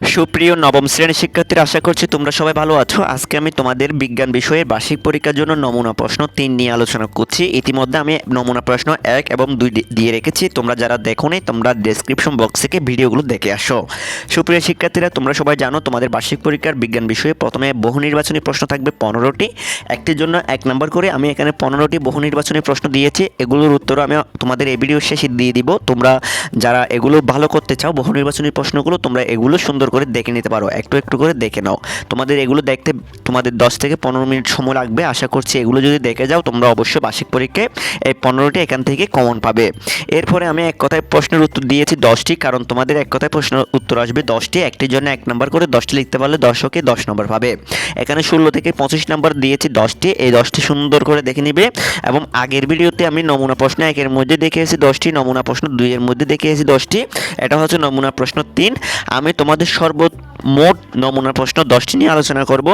সুপ্রিয় নবম শ্রেণির শিক্ষার্থীরা, আশা করছি তোমরা সবাই ভালো আছো। আজকে আমি তোমাদের বিজ্ঞান বিষয়ের বার্ষিক পরীক্ষার জন্য নমুনা প্রশ্ন তিন নিয়ে আলোচনা করছি। ইতিমধ্যে আমি নমুনা প্রশ্ন এক এবং দুই দিয়ে রেখেছি। তোমরা যারা দেখো নি তোমরা ডেসক্রিপশন বক্স থেকে ভিডিওগুলো দেখে আসো। সুপ্রিয় শিক্ষার্থীরা, তোমরা সবাই জানো, তোমাদের বার্ষিক পরীক্ষার বিজ্ঞান বিষয়ে প্রথমে বহু নির্বাচনী প্রশ্ন থাকবে পনেরোটি। একটির জন্য এক নম্বর করে আমি এখানে পনেরোটি বহু নির্বাচনী প্রশ্ন দিয়েছি। এগুলোর উত্তর আমি তোমাদের এই ভিডিও শেষে দিয়ে দিব। তোমরা যারা এগুলো ভালো করতে চাও বহু নির্বাচনী প্রশ্নগুলো, তোমরা এগুলো সুন্দর করে দেখে নিতে পারো। একটু একটু করে দেখে নাও। তোমাদের এগুলো দেখতে, তোমাদের দশ থেকে পনেরো মিনিট সময় লাগবে। আশা করছি এগুলো যদি দেখে যাও, তোমরা অবশ্যই বার্ষিক পরীক্ষায় এই পনেরোটি এখান থেকে কমন পাবে। এরপরে আমি এক কথায় প্রশ্নের উত্তর দিয়েছি দশটি, কারণ তোমাদের এক কথায় প্রশ্নের উত্তর আসবে দশটি। একটির জন্য এক নম্বর করে দশটি লিখতে পারলে দর্শকে দশ নম্বর পাবে। এখানে ষোলো থেকে পঁচিশ নম্বর দিয়েছি দশটি। এই দশটি সুন্দর করে দেখে নিবে। এবং আগের ভিডিওতে আমি নমুনা প্রশ্ন একের মধ্যে দেখে এসেছি দশটি, নমুনা প্রশ্ন দুইয়ের মধ্যে দেখে এসেছি দশটি। এটা হচ্ছে নমুনা প্রশ্ন তিন। আমি তোমাদের সর্বমোট নমুনা প্রশ্ন দশটি নিয়ে আলোচনা করব।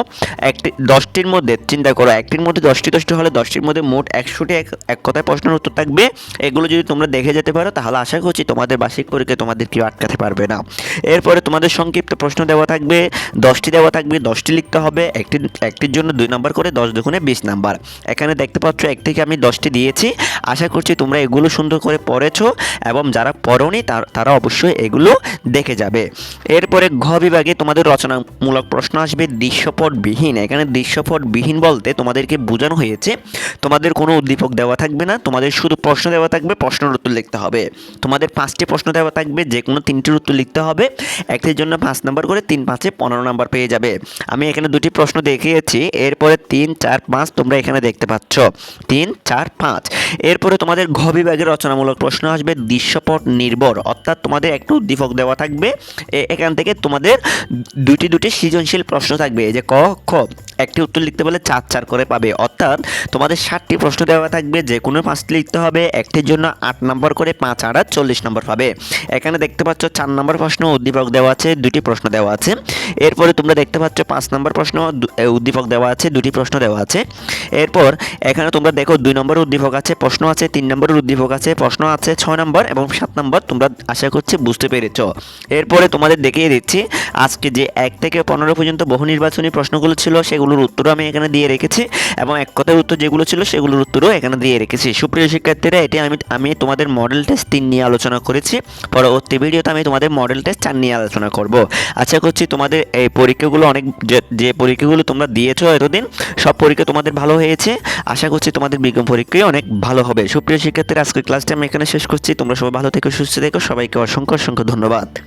একটি, দশটির মধ্যে, চিন্তা করো, একটির মধ্যে দশটি দশটি হলে দশটির মধ্যে মোট একশোটি এক এক কথায় প্রশ্নের উত্তর থাকবে। এগুলো যদি তোমরা দেখে যেতে পারো, তাহলে আশা করছি তোমাদের বার্ষিক পরীক্ষায় তোমাদের কেউ আটকাতে পারবে না। এরপরে তোমাদের সংক্ষিপ্ত প্রশ্ন দেওয়া থাকবে। দশটি দেওয়া থাকবে, দশটি লিখতে হবে। একটি, একটির জন্য দুই নম্বর করে দশ দুগুণে বিশ নাম্বার। এখানে দেখতে পাচ্ছ, এক থেকে আমি দশটি দিয়েছি। আশা করছি তোমরা এগুলো সুন্দর করে পড়েছো এবং যারা পড়োনি তারা অবশ্যই এগুলো দেখে যাবে। এরপরে ঘ বিভাগে তোমাদের রচনামূলক প্রশ্ন আসবে দৃশ্যপটবিহীন। এখানে দৃশ্যপটবিহীন বলতে তোমাদেরকে বোঝানো হয়েছে, তোমাদের কোনো উদ্দীপক দেওয়া থাকবে না, তোমাদের শুধু প্রশ্ন দেওয়া থাকবে, প্রশ্নের উত্তর লিখতে হবে। তোমাদের পাঁচটি প্রশ্ন দেওয়া থাকবে যে কোনো তিনটির উত্তর লিখতে হবে। একটির জন্য পাঁচ নাম্বার করে তিন পাঁচে পনেরো নাম্বার পেয়ে যাবে। আমি এখানে দুটি প্রশ্ন দেখিয়েছি, এরপরে তিন, চার, পাঁচ তোমরা এখানে দেখতে পাচ্ছ। তিন, চার, পাঁচ। এরপরে তোমাদের ঘ বিভাগের রচনামূলক প্রশ্ন আসবে দৃশ্যপট নির্ভর অর্থাৎ তোমাদের একটু উদ্দীপক দেওয়া থাকবে। এখান থেকে তোমাদের দুটি দুটি সৃজনশীল প্রশ্ন থাকবে। এই যে ক, খ, একটি উত্তর লিখতে বলে চার চার করে পাবে। অর্থাৎ তোমাদের ষাটটি প্রশ্ন দেওয়া থাকবে, যে কোনো পাঁচটি লিখতে হবে, একটির জন্য আট নম্বর করে পাঁচ আর চল্লিশ নম্বর পাবে। এখানে দেখতে পাচ্ছ চার নম্বর প্রশ্ন উদ্দীপক দেওয়া আছে, দুটি প্রশ্ন দেওয়া আছে। এরপরে তোমরা দেখতে পাচ্ছ পাঁচ নম্বর প্রশ্ন উদ্দীপক দেওয়া আছে, দুটি প্রশ্ন দেওয়া আছে। এরপর এখানে তোমরা দেখো দুই নম্বর উদ্দীপক আছে, প্রশ্ন আছে, তিন নম্বরের উদ্দীপক আছে, প্রশ্ন আছে, ছয় নম্বর এবং সাত নম্বর তোমরা আশা করছি বুঝতে পেরেছ। এরপরে তোমাদের দেখিয়ে দিচ্ছি আজকে যে এক থেকে পনেরো পর্যন্ত বহু নির্বাচনী প্রশ্নগুলো ছিল, সেগুলোর উত্তরও আমি এখানে দিয়ে রেখেছি এবং এক কথায় উত্তর যেগুলো ছিল, সেগুলোর উত্তরও এখানে দিয়ে রেখেছি। সুপ্রিয় শিক্ষার্থীরা, এটি আমি আমি তোমাদের মডেল টেস্ট তিন নিয়ে আলোচনা করেছি। পরবর্তী ভিডিওতে আমি তোমাদের মডেল টেস্ট চার নিয়ে আলোচনা করব। আশা করছি তোমাদের এই পরীক্ষাগুলো অনেক, যে- যে পরীক্ষাগুলো তোমরা দিয়েছ এতদিন, সব পরীক্ষা তোমাদের ভালো হয়েছে। আশা করছি তোমাদের বিজ্ঞান পরীক্ষায় অনেক ভালো হবে। সুপ্রিয় শিক্ষার্থীরা, আজকের ক্লাসটা আমি এখানে শেষ করছি। তোমরা সবাই ভালো থেকো, সুস্থ থেকো। সবাইকে অসংখ্য অসংখ্য ধন্যবাদ।